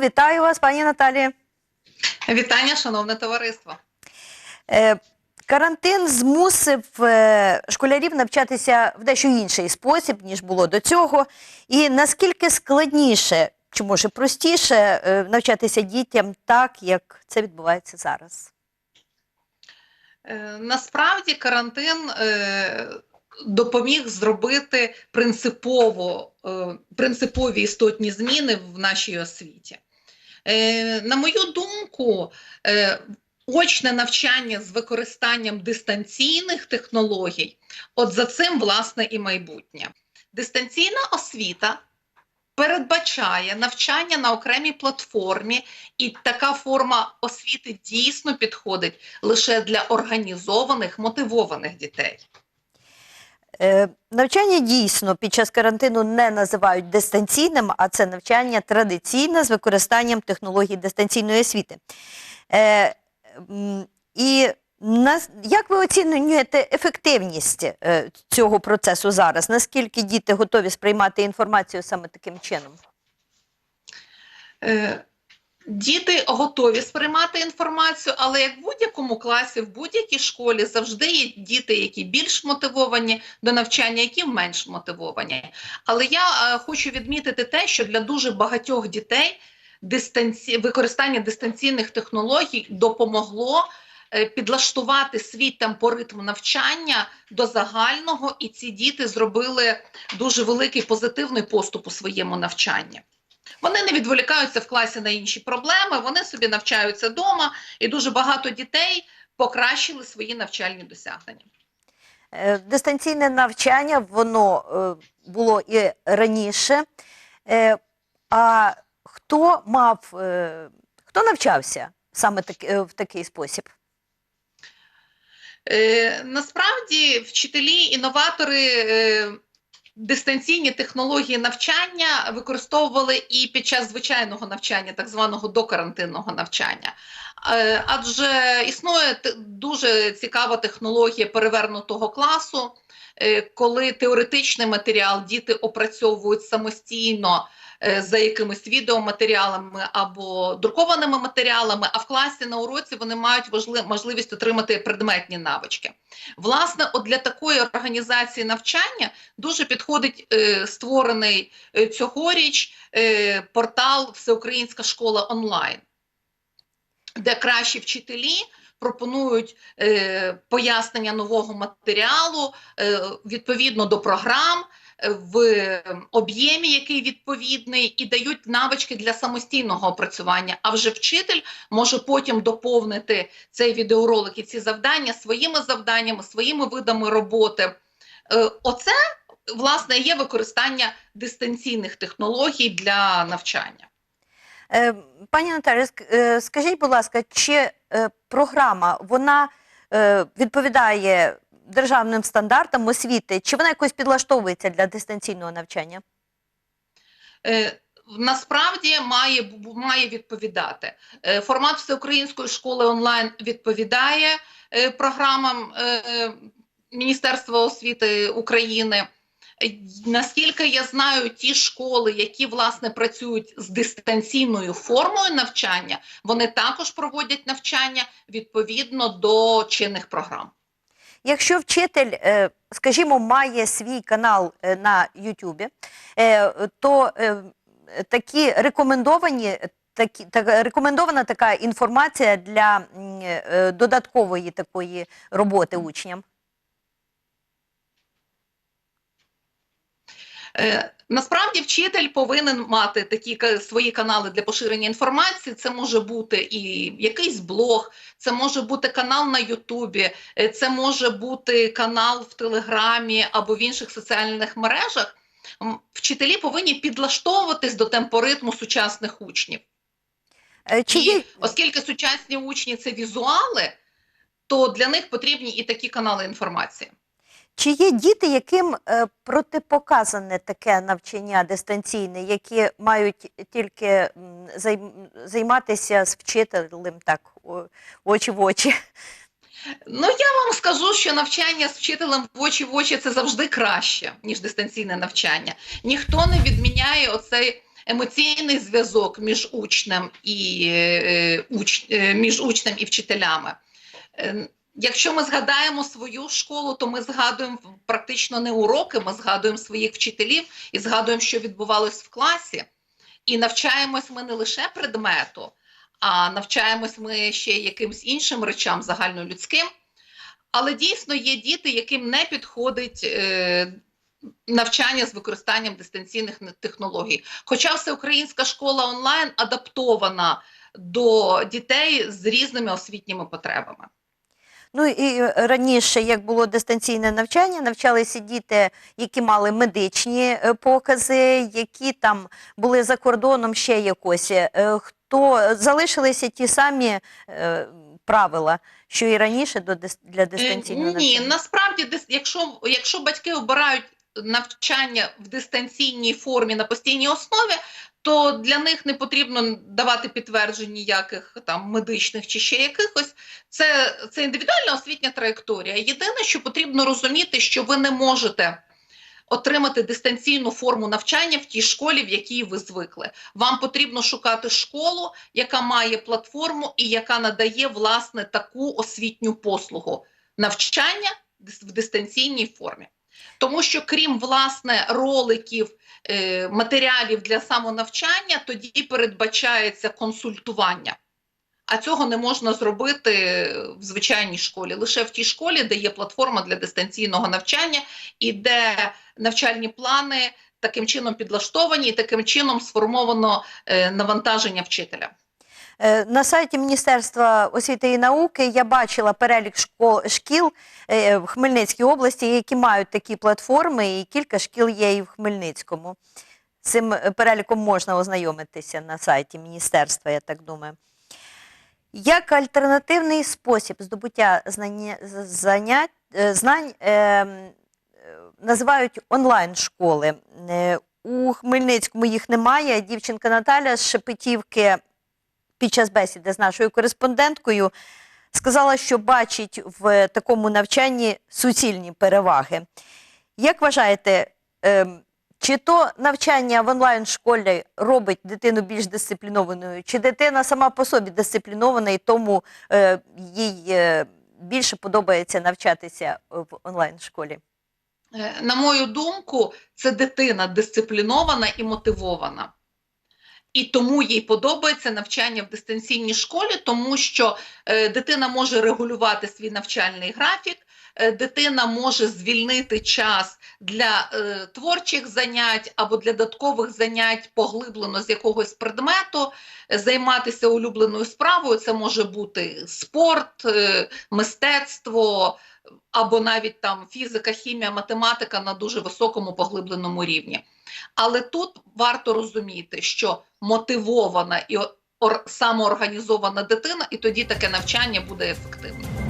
Вітаю вас, пані Наталія. Вітання, шановне товариство. Е, Карантин змусив е, школярів навчатися в дещо інший спосіб, ніж було до цього. І наскільки складніше, чи може простіше е, навчатися дітям так, як це відбувається зараз? Е, Насправді карантин е, допоміг зробити принципово, принципові істотні зміни в нашій освіті. Е, На мою думку, е, очне навчання з використанням дистанційних технологій, от за цим власне і майбутнє. Дистанційна освіта передбачає навчання на окремій платформі, і така форма освіти дійсно підходить лише для організованих, мотивованих дітей. Е, Навчання дійсно під час карантину не називають дистанційним, а це навчання традиційне з використанням технологій дистанційної освіти. Е, І як ви оцінюєте ефективність е, цього процесу зараз? Наскільки діти готові сприймати інформацію саме таким чином? Діти готові сприймати інформацію, але як в будь-якому класі, в будь-якій школі завжди є діти, які більш мотивовані до навчання, які менш мотивовані. Але я е, хочу відмітити те, що для дуже багатьох дітей дистанці... використання дистанційних технологій допомогло е, підлаштувати свій темпоритм навчання до загального, і ці діти зробили дуже великий позитивний поступ у своєму навчанні. Вони не відволікаються в класі на інші проблеми, вони собі навчаються вдома, і дуже багато дітей покращили свої навчальні досягнення. Е, Дистанційне навчання воно е, було і раніше. Е, А хто мав, хто навчався саме в такий спосіб? Насправді, вчителі, інноватори. Дистанційні технології навчання використовували і під час звичайного навчання, так званого докарантинного навчання. Е, Адже існує дуже цікава технологія перевернутого класу, е, коли теоретичний матеріал діти опрацьовують самостійно за якимись відеоматеріалами або друкованими матеріалами, а в класі на уроці вони мають можливість отримати предметні навички. Власне, от для такої організації навчання дуже підходить е, створений е, цьогоріч е, портал Всеукраїнська школа онлайн, де кращі вчителі пропонують е, пояснення нового матеріалу е, відповідно до програм. В об'ємі, який відповідний, і дають навички для самостійного опрацювання. А вже вчитель може потім доповнити цей відеоролик і ці завдання своїми завданнями, своїми видами роботи. Е, Оце власне є використання дистанційних технологій для навчання. Е, Пані Наталі, е, скажіть, будь ласка, чи програма вона відповідає державним стандартам освіти, чи вона якось підлаштовується для дистанційного навчання? Е, Насправді має має відповідати Е, формат всеукраїнської школи онлайн відповідає е, програмам е, Міністерства освіти України. Наскільки я знаю, ті школи, які власне працюють з дистанційною формою навчання, вони також проводять навчання відповідно до чинних програм. Якщо вчитель, е, скажімо, має свій канал е, на Ютубі, е, то такі рекомендовані. Такі, так, рекомендована така інформація для е, додаткової такої роботи учням. Насправді вчитель повинен мати такі свої канали для поширення інформації. Це може бути і якийсь блог, це може бути канал на Ютубі, е, це може бути канал в Телеграмі або в інших соціальних мережах. Вчителі повинні підлаштовуватись до темпоритму сучасних учнів. Е, Чи є, І оскільки сучасні учні це візуали, то для них потрібні і такі канали інформації. Чи є діти, яким е, протипоказане таке навчання дистанційне, які мають тільки займатися з вчителем так очі в очі? Ну, я вам скажу, що навчання з вчителем в очі в очі це завжди краще, ніж дистанційне навчання. Ніхто не відміняє оцей емоційний зв'язок між учнем і е, е, між учнем і вчителями. Якщо ми згадаємо свою школу, то ми згадуємо практично не уроки, ми згадуємо своїх вчителів і згадуємо, що відбувалось в класі. І навчаємось ми не лише предмету, а навчаємось ми ще якимсь іншим речам загальнолюдським. Але дійсно є діти, яким не підходить е, навчання з використанням дистанційних технологій. Хоча всеукраїнська школа онлайн адаптована до дітей з різними освітніми потребами. Ну і раніше, як було дистанційне навчання, навчалися діти, які мали медичні е, покази, які там були за кордоном ще якось. Е, Хто залишилися ті самі е, правила, що і раніше до для Е, дистанційного Ні, насправді, якщо, якщо батьки обирають навчання в дистанційній формі на постійній основі, то для них не потрібно давати підтверджень ніяких там медичних чи ще якихось. Це, це індивідуальна освітня траєкторія. Єдине, що потрібно розуміти, що ви не можете отримати дистанційну форму навчання в тій школі, в якій ви звикли. Вам потрібно шукати школу, яка має платформу і яка надає власне таку освітню послугу навчання в дистанційній формі. Тому що крім власне роликів, е, матеріалів для самонавчання, тоді передбачається консультування. А цього не можна зробити в звичайній школі, лише в тій школі, де є платформа для дистанційного навчання і де навчальні плани таким чином підлаштовані, і таким чином сформовано е, навантаження вчителя. Е, На сайті Міністерства освіти і науки я бачила перелік школ, шкіл е, в Хмельницькій області, які мають такі платформи, і кілька шкіл є і в Хмельницькому. Цим е, переліком можна ознайомитися на сайті міністерства, я так думаю. Як альтернативний спосіб здобуття знання, занять, знань е, називають онлайн-школи. У Хмельницькому їх немає. Дівчинка Наталя з Шепетівки під час бесіди з нашою кореспонденткою сказала, що бачить в такому навчанні суцільні переваги. Як вважаєте, ем, чи то навчання в онлайн-школі робить дитину більш дисциплінованою, чи дитина сама по собі дисциплінована і тому е, їй е, більше подобається навчатися в онлайн-школі? Е, На мою думку, це дитина дисциплінована і мотивована. І тому їй подобається навчання в дистанційній школі, тому що е, дитина може регулювати свій навчальний графік, е, дитина може звільнити час для е, творчих занять або для додаткових занять поглиблено з якогось предмету, е, займатися улюбленою справою. Це може бути спорт, е, мистецтво або навіть там фізика, хімія, математика на дуже високому поглибленому рівні. Але тут варто розуміти, що мотивована і самоорганізована дитина, і тоді таке навчання буде ефективним.